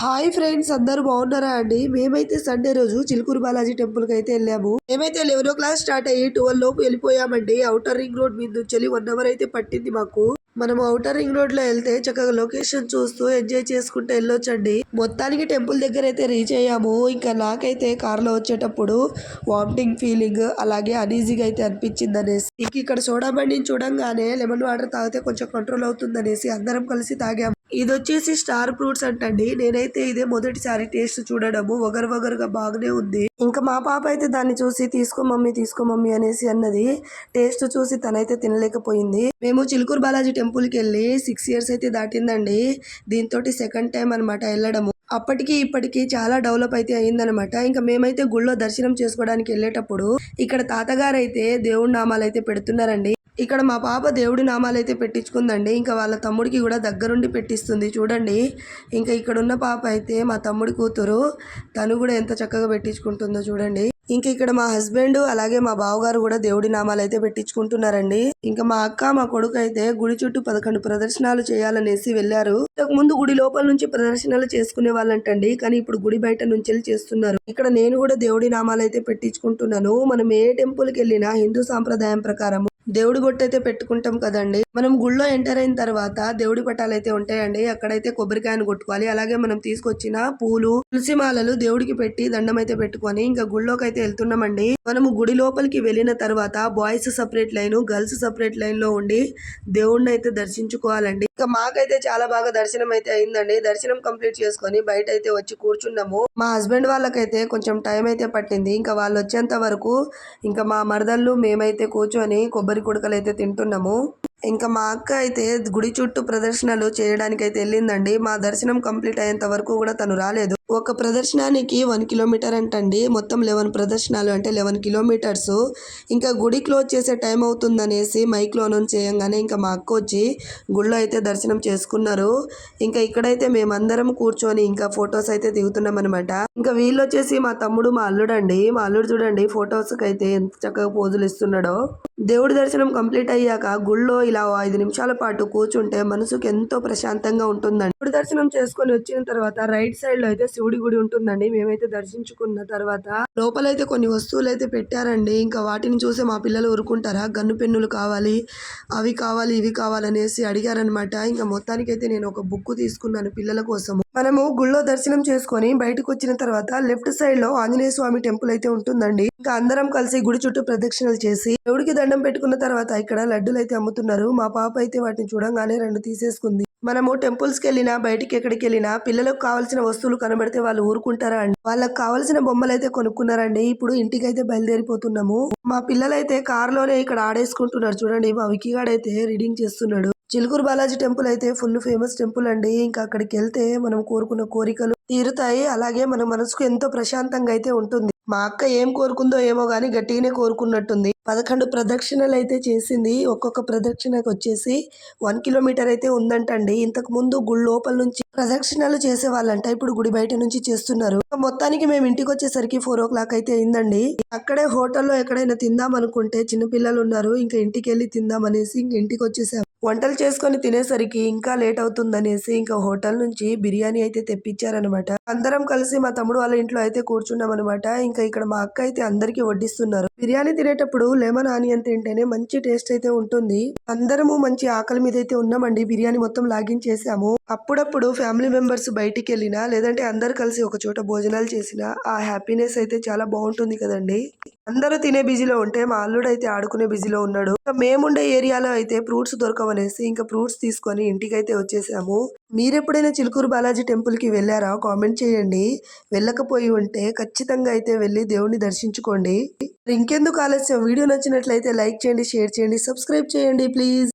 Hi friends అందరూ బాగున్నారా అండి? మేమైతే సండే రోజు చిలుకూరు బాలాజీ టెంపుల్కి అయితే వెళ్ళాము. మేమైతే లెవెన్ ఓ క్లాక్ స్టార్ట్ అయ్యి ట్వెల్వ్ లోపు వెళ్ళిపోయామండి. అవుటర్ రింగ్ రోడ్ మీద నుంచి వన్ అవర్ అయితే పట్టింది మాకు. మనం అవుటర్ రింగ్ రోడ్లో వెళ్తే చక్కగా లొకేషన్ చూస్తూ ఎంజాయ్ చేసుకుంటూ వెళ్ళొచ్చండి. మొత్తానికి టెంపుల్ దగ్గర అయితే రీచ్ అయ్యాము. ఇంకా నాకైతే కార్లో వచ్చేటప్పుడు వామిటింగ్ ఫీలింగ్ అలాగే అనీజీగా అయితే అనిపించింది అనేసి ఇంక ఇక్కడ సోడా బండిని చూడంగానే లెమన్ వాటర్ తాగితే కొంచెం కంట్రోల్ అవుతుంది అనేసి అందరం కలిసి తాగాము. ఇది వచ్చేసి స్టార్ ఫ్రూట్స్ అంటండి. నేనైతే ఇదే మొదటిసారి టేస్ట్ చూడడము. వగరు వగరుగా బాగానే ఉంది. ఇంకా మా పాప అయితే దాన్ని చూసి తీసుకో మమ్మీ తీసుకో మమ్మీ అనేసి అన్నది. టేస్ట్ చూసి తనైతే తినలేకపోయింది. మేము చిలుకూరు బాలాజీ టెంపుల్కి వెళ్ళి సిక్స్ ఇయర్స్ అయితే దాటిందండి. దీంతో సెకండ్ టైం అన్నమాట వెళ్ళడము. అప్పటికి ఇప్పటికి చాలా డెవలప్ అయితే అయిందనమాట ఇంకా మేమైతే గుళ్ళో దర్శనం చేసుకోవడానికి వెళ్ళేటప్పుడు ఇక్కడ తాతగారు అయితే దేవుడి నామాలు అయితే పెడుతున్నారండి. ఇక్కడ మా పాప దేవుడి నామాలు అయితే పెట్టించుకుందండి. ఇంకా వాళ్ళ తమ్ముడికి కూడా దగ్గరుండి పెట్టిస్తుంది. చూడండి. ఇంకా ఇక్కడ ఉన్న పాప అయితే మా తమ్ముడి కూతురు తను కూడా ఎంత చక్కగా పెట్టించుకుంటుందో చూడండి. ఇంకా ఇక్కడ మా హస్బెండ్ అలాగే మా బావగారు కూడా దేవుడి నామాలు అయితే పెట్టించుకుంటున్నారండి. ఇంకా మా అక్క మా కొడుకు అయితే గుడి చుట్టూ పదకొండు ప్రదర్శనలు చేయాలనేసి వెళ్ళారు. ఇంతకు ముందు గుడి లోపల నుంచి ప్రదర్శనలు చేసుకునే వాళ్ళంటండి. కానీ ఇప్పుడు గుడి బయట నుంచి చేస్తున్నారు. ఇక్కడ నేను కూడా దేవుడి నామాలు అయితే పెట్టించుకుంటున్నాను. మనం ఏ టెంపుల్కి వెళ్ళినా హిందూ సాంప్రదాయం ప్రకారం దేవుడి బొట్టు అయితే పెట్టుకుంటాం కదండి. మనం గుళ్ళో ఎంటర్ అయిన తర్వాత దేవుడి పటాలు అయితే ఉంటాయండి. అక్కడైతే కొబ్బరికాయను కొట్టుకోవాలి. అలాగే మనం తీసుకొచ్చిన పూలు తులసి మాలలు దేవుడికి పెట్టి దండం అయితే పెట్టుకొని ఇంకా గుళ్ళోకి అయితే వెళ్తున్నామండి. మనము గుడి లోపలికి వెళ్ళిన తర్వాత boys separate line girls separate లైన్లో ఉండి దేవుడిని అయితే దర్శించుకోవాలండి. ఇంకా మాకైతే చాలా బాగా దర్శనం అయితే అయిందండి. దర్శనం కంప్లీట్ చేసుకొని బయట అయితే వచ్చి కూర్చున్నాము. మా హస్బెండ్ వాళ్ళకైతే కొంచెం టైం అయితే పట్టింది. ఇంకా వాళ్ళు వచ్చేంత వరకు ఇంకా మా మరదళ్ళు మేమైతే కూర్చొని కొబ్బరి కుడకలు అయితే తింటున్నాము. ఇంకా మా అక్క అయితే గుడి చుట్టూ ప్రదర్శనలు చేయడానికి అయితే వెళ్ళిందండి. మా దర్శనం కంప్లీట్ అయ్యేంత వరకు కూడా తను రాలేదు. ఒక ప్రదర్శనానికి వన్ కిలోమీటర్ అంటండి. మొత్తం లెవెన్ ప్రదర్శనలు అంటే లెవెన్ కిలోమీటర్స్. ఇంకా గుడి క్లోజ్ చేసే టైం అవుతుందనేసి మైక్లో అనౌన్స్ చేయంగానే ఇంకా మా అక్క వచ్చి గుళ్ళో అయితే దర్శనం చేసుకున్నారు. ఇంకా ఇక్కడైతే మేమందరం కూర్చొని ఇంకా ఫొటోస్ అయితే దిగుతున్నాం అనమాట ఇంకా వీళ్ళు వచ్చేసి మా తమ్ముడు మా అల్లుడు అండి మా అల్లుడు చూడండి ఫొటోస్కి అయితే ఎంత చక్కగా పోజులు ఇస్తున్నాడో. దేవుడి దర్శనం కంప్లీట్ అయ్యాక గుళ్ళో ఇలా ఐదు నిమిషాల పాటు కూర్చుంటే మనసుకు ఎంతో ప్రశాంతంగా ఉంటుందండి. దేవుడి దర్శనం చేసుకొని వచ్చిన తర్వాత రైట్ సైడ్లో అయితే శివుడి గుడి ఉంటుందండి. మేమైతే దర్శించుకున్న తర్వాత లోపలైతే కొన్ని వస్తువులు అయితే పెట్టారండి. ఇంకా వాటిని చూసి మా పిల్లలు ఊరుకుంటారా? గన్ను పెన్నులు కావాలి అవి కావాలి ఇవి కావాలనేసి అడిగారనమాట ఇంకా మొత్తానికి అయితే నేను ఒక బుక్ తీసుకున్నాను పిల్లల కోసము. మనము గుళ్ళో దర్శనం చేసుకొని బయటకు వచ్చిన తర్వాత లెఫ్ట్ సైడ్లో ఆంజనేయ స్వామి టెంపుల్ అయితే ఉంటుందండి. ఇంకా అందరం కలిసి గుడి చుట్టూ ప్రదక్షిణలు చేసి దేవుడికి దండం పెట్టుకున్న తర్వాత ఇక్కడ లడ్డూలు అయితే అమ్ముతున్నారు. మా పాప అయితే వాటిని చూడంగానే రెండు తీసేసుకుంది. మనము టెంపుల్స్కి వెళ్ళినా బయటికి ఎక్కడికి వెళ్ళినా పిల్లలకు కావాల్సిన వస్తువులు కనబడితే వాళ్ళు ఊరుకుంటారా అండి? వాళ్ళకి కావాల్సిన బొమ్మలు అయితే కొనుక్కున్నారండి. ఇప్పుడు ఇంటికి అయితే బయలుదేరిపోతున్నాము. మా పిల్లలైతే కారులోనే ఇక్కడ ఆడేసుకుంటున్నారు. చూడండి మా వికీగాడైతే రీడింగ్ చేస్తున్నాడు. చిలుకూరు బాలాజీ టెంపుల్ అయితే ఫుల్ ఫేమస్ టెంపుల్ అండి. ఇంకా అక్కడికి వెళ్తే మనం కోరుకున్న కోరికలు తీరుతాయి. అలాగే మన మనసుకు ఎంతో ప్రశాంతంగా అయితే ఉంటుంది. మా అక్క ఏం కోరుకుందో ఏమో కానీ గట్టిగానే కోరుకున్నట్టుంది. పదకొండు ప్రదక్షిణలు అయితే చేసింది. ఒక్కొక్క ప్రదక్షిణకు వచ్చేసి వన్ కిలోమీటర్ అయితే ఉందంటండి. ఇంతకు ముందు గుడి లోపల నుంచి ప్రదక్షిణలు చేసే వాళ్ళంట ఇప్పుడు గుడి బయట నుంచి చేస్తున్నారు. మొత్తానికి మేము ఇంటికి వచ్చేసరికి ఫోర్ ఓ క్లాక్ అయితే అయిందండి. అక్కడే హోటల్లో ఎక్కడైనా తిందాం అనుకుంటే చిన్నపిల్లలు ఉన్నారు. ఇంకా ఇంటికి వెళ్ళి తిందాం అనేసి ఇంక ఇంటికి వచ్చేసాం. వంటలు చేసుకొని తినేసరికి ఇంకా లేట్ అవుతుందనేసి ఇంకా హోటల్ నుంచి బిర్యానీ అయితే తెప్పించారనమాట అందరం కలిసి మా తమ్ముడు వాళ్ళ ఇంట్లో అయితే కూర్చున్నాం అనమాట ఇంకా ఇక్కడ మా అక్క అయితే అందరికి వడ్డిస్తున్నారు. బిర్యానీ తినేటప్పుడు లెమన్ ఆనియన్ తింటేనే మంచి టేస్ట్ అయితే ఉంటుంది. అందరము మంచి ఆకలి మీద అయితే ఉన్నామండి. బిర్యానీ మొత్తం లాగిన్ చేసాము అప్పుడప్పుడు ఫ్యామిలీ మెంబర్స్ బయటికి వెళ్ళినా లేదంటే అందరు కలిసి ఒక చోట భోజనాలు చేసినా ఆ హ్యాపీనెస్ అయితే చాలా బాగుంటుంది కదండి. అందరూ తినే బిజీలో ఉంటే మా అల్లుడు అయితే ఆడుకునే బిజీలో ఉన్నాడు. ఇంకా మేముండే ఏరియాలో అయితే ఫ్రూట్స్ దొరకవనేసి ఇంకా ఫ్రూట్స్ తీసుకొని ఇంటికైతే వచ్చేసాము. మీరెప్పుడైనా చిలుకూరు బాలాజీ టెంపుల్కి వెళ్ళారా? కామెంట్ చేయండి. వెళ్ళకపోయి ఉంటే ఖచ్చితంగా అయితే వెళ్ళి దేవుణ్ణి దర్శించుకోండి. ఇంకెందుకు ఆలస్యం? వీడియో నచ్చినట్లయితే లైక్ చేయండి షేర్ చేయండి సబ్స్క్రైబ్ చేయండి ప్లీజ్.